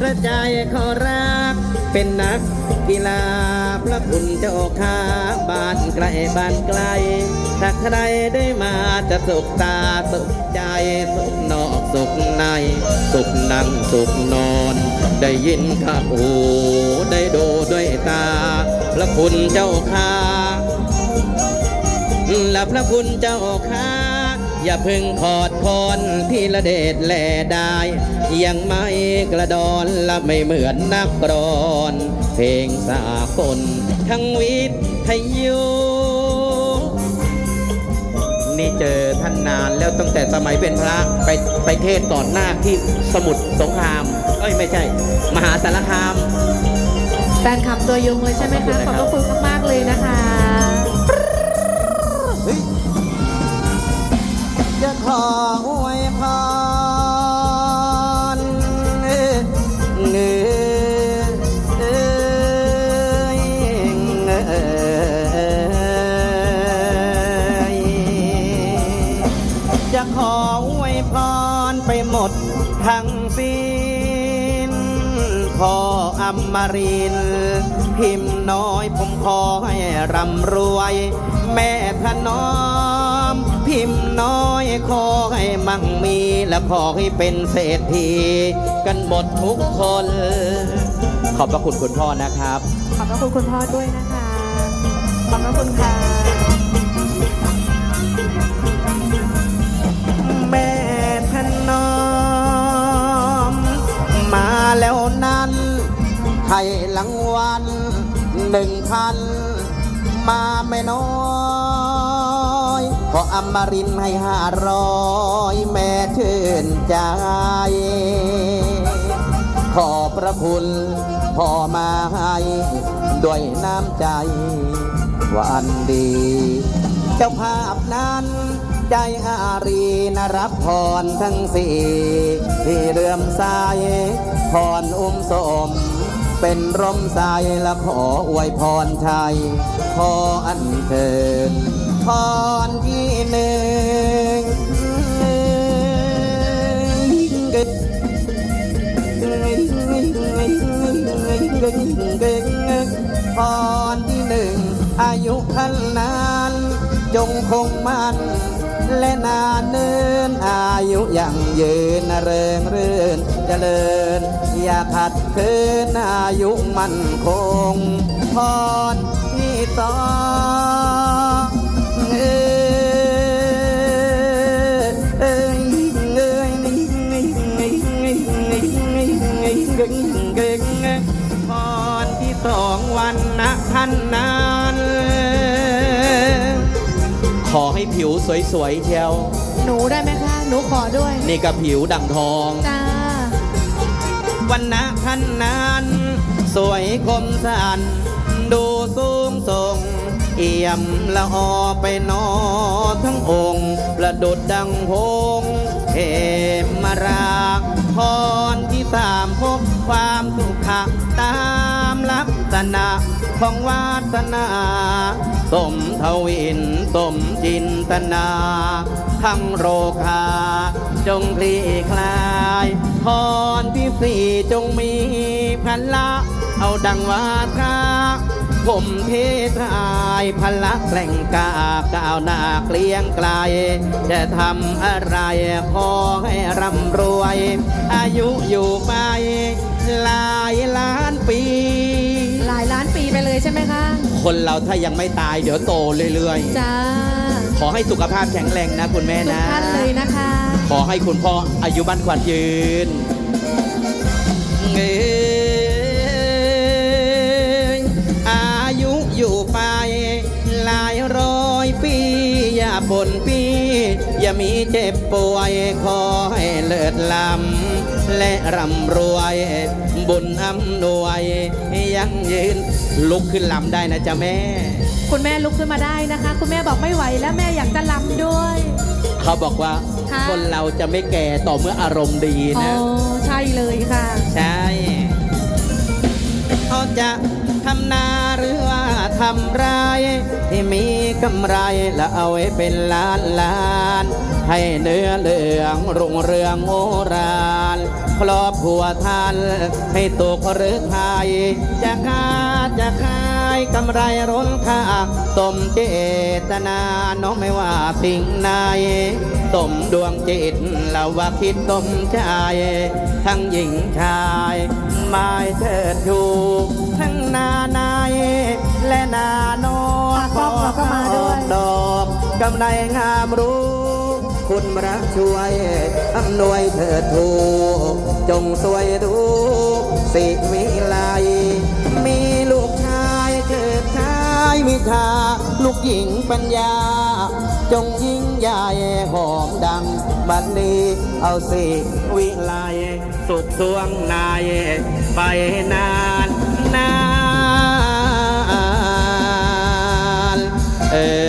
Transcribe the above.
พระใจขอรักเป็นนักกีฬาพระคุณเจ้าข้าบ้านไกลบ้านไกลถ้าใครได้มาจะสุขตาสุขใจสุขนอกสุขใน สุขนั่งสุขนอน ได้ยินข้าหูได้ดูด้วยตาพระคุณเจ้าข้าและพระคุณเจ้าข้า อย่าเพึงขอดคอนที่ละเดชแลได้ ยังไม่กระดอนและไม่เหมือนนักกรอน เพลงสากลทั้งวิทยุนี่เจอท่านนานแล้วตั้งแต่สมัยเป็นพระไปไปเทศน์ก่อนหน้าที่สมุทรสงคราม เอ้ยไม่ใช่ มหาสารคามแฟนคลับตัวยงเลยใช่ไหมขอบคะคุณขนะอบครับพระคุณมากๆเลยนะคะจะ ทั้งสิ้นพออมรินทร์พิมพ์น้อยผมขอให้ร่ำรวย แม่ถนอม พิมพ์น้อยขอให้มั่งมีและขอให้เป็นเศรษฐีกันหมดทุกคน ขอบพระคุณคุณพ่อนะครับ ขอบพระคุณคุณพ่อด้วยนะคะ ขอบพระคุณค่ะ วัลหนึ่งพันมาไม่น้อยขออมรินให้ห้าร้อยแม่ชื่นใจ ขอบพระคุณพ่อมาให้ด้วยน้ำใจวันดี เจ้าภาพนั้นใจอารีนรับพรทั้งสี่ที่เรื่อมใสพรอุ้มสม เป็นร่มใสและขออวยพรชัย ขออันเชิญพรที่หนึ่งพรที่หนึ่งอายุขันนาน จงคงมั่นและนานเนินอายุยังยืนเริงรื่นเจริญ อย่าขัดขืนอายุมั่นคงพรที่สองเอ้ยเอ้ยเอ้ยพรที่สองวันนะท่านนั้นขอให้ผิวสวยๆเชียว หนูได้ไหมคะ หนูขอด้วย นี่ก็ผิวดั่งทองจ้า วันนะท่านนั้น สวยคมสันดูสูงส่ง เอี่ยมละออไปนอทั้งองค์ประดุดดังพงเอมมาราพรที่สามพบความสุขะตามลักษณะของวาสนาสมทวินสมจินตนา ทั้งโรคาจงคลี่คลาย พรที่สี่จงมีพละ เอาดังวาทาผมเททายพละแกล่งกาก้าวหน้าเกลียงไกล จะทำอะไรขอให้ร่ำรวย อายุอยู่ไปหลายล้านปี หลายล้านปีไปเลยใช่ไหมคะ คนเราถ้ายังไม่ตายเดี๋ยวโตเรื่อยจ้าๆขอให้สุขภาพแข็งแรงนะคุณแม่ทุกนะท่านเลยนะคะ ขอให้คุณพ่ออายุบ้านขวัญยืนเงยอายุอยู่ไป หลายร้อยปี อย่าบ่นปี อย่ามีเจ็บป่วย ขอให้เลิศล้ำและร่ำรวย บุญอำนวย ยังยืนลุกขึ้นลำได้นะจ๊ะแม่ คุณแม่ลุกขึ้นมาได้นะคะ คุณแม่บอกไม่ไหวแล้วแม่อยากจะลำด้วย เขาบอกว่าค่ะ คนเราจะไม่แก่ต่อเมื่ออารมณ์ดีอ๋อนะ ใช่เลยค่ะ ใช่ เขาจะทำนาหรือว่า ททำร้ายที่มีกำไรและเอาไว้เป็นล้านล้าน ให้เนื้อเหลืองรุ่งเรืองโอรานครอบครัวท่านให้ตกหรือไทยจะค้าจะขายกำไรร้นค่าสมเจตนาน้องไม่ว่าสิ่งไหนสมดวงจิตเราว่าคิดสมใจทั้งหญิงชายไม้เชิดชู ก็มาด้วย ดอกกำไรงามรู้ คุณรักช่วยอำนวยเถิดทูจงสวยดูสิวิไลมีลูกชายเกิดชายมิทาลูกหญิงปัญญา จงยิ่งใหญ่หอมดังบัดนี้เอาสิวิไลสุขสวงนายไปนานนาน เออ